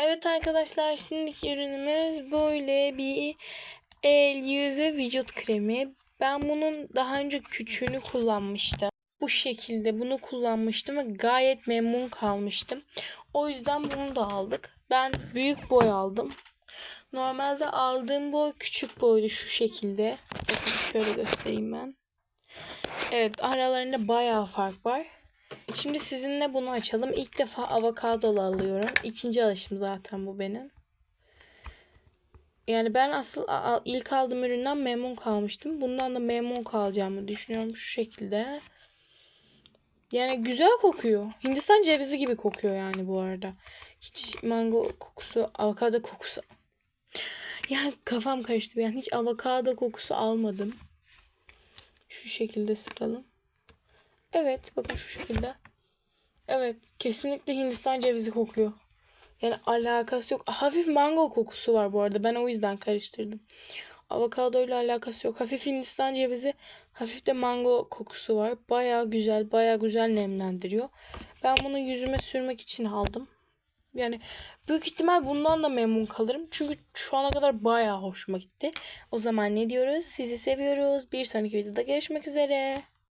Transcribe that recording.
Evet arkadaşlar şimdiki ürünümüz böyle bir el yüzü vücut kremi. Ben bunun daha önce küçüğünü kullanmıştım. Bu şekilde bunu kullanmıştım ve gayet memnun kalmıştım. O yüzden bunu da aldık. Ben büyük boy aldım. Normalde aldığım boy küçük boydu şu şekilde. Bakın şöyle göstereyim ben. Evet aralarında bayağı fark var. Şimdi sizinle bunu açalım. İlk defa avokadolu alıyorum. İkinci alışım zaten bu benim. Yani ben asıl ilk aldığım üründen memnun kalmıştım. Bundan da memnun kalacağımı düşünüyorum şu şekilde. Yani güzel kokuyor. Hindistan cevizi gibi kokuyor yani bu arada. Hiç mango kokusu, avokado kokusu. Ya kafam karıştı. Ben hiç avokado kokusu almadım. Şu şekilde sıkalım. Evet bakın şu şekilde. Evet kesinlikle Hindistan cevizi kokuyor. Yani alakası yok. Hafif mango kokusu var bu arada. Ben o yüzden karıştırdım. Avokado ile alakası yok. Hafif Hindistan cevizi, hafif de mango kokusu var. Baya güzel, baya güzel nemlendiriyor. Ben bunu yüzüme sürmek için aldım. Yani büyük ihtimal bundan da memnun kalırım. Çünkü şu ana kadar baya hoşuma gitti. O zaman ne diyoruz? Sizi seviyoruz. Bir sonraki videoda görüşmek üzere.